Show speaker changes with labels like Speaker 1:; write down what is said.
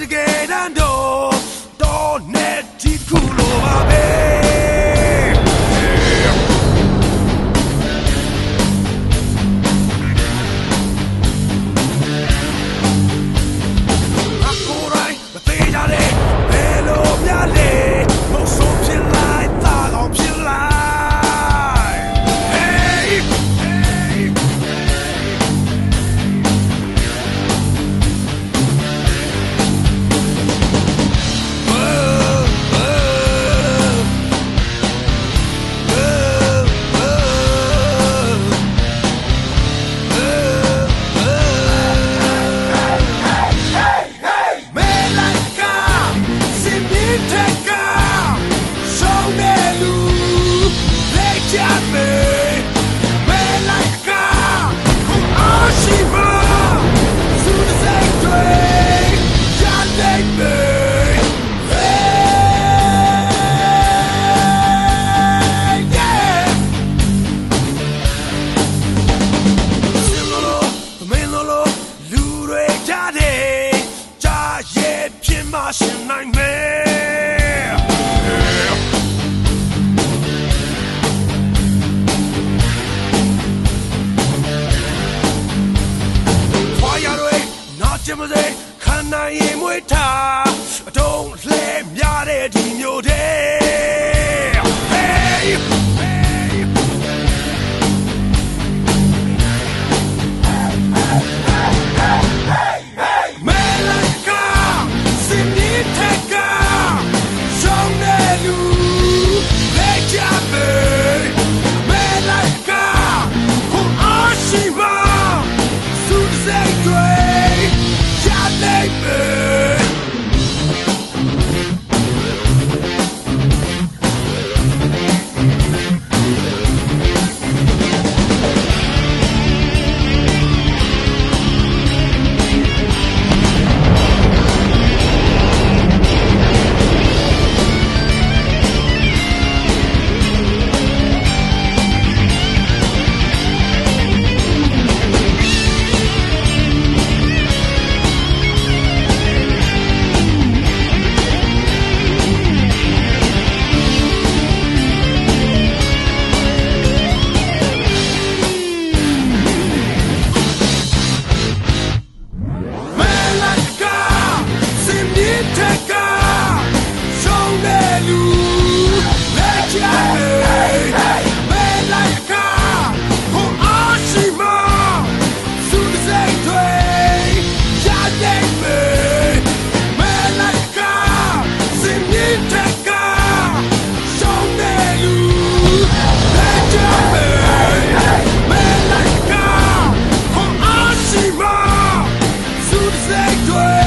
Speaker 1: တကယ်တမ်းတော့တော်နဲ့ကြည့်ခုလိုပါပဲ ကျမစေခန္ဓာရင်မွေးထားအတုံးလှဲများတဲ့ဒီမျိုးတဲ့ dream.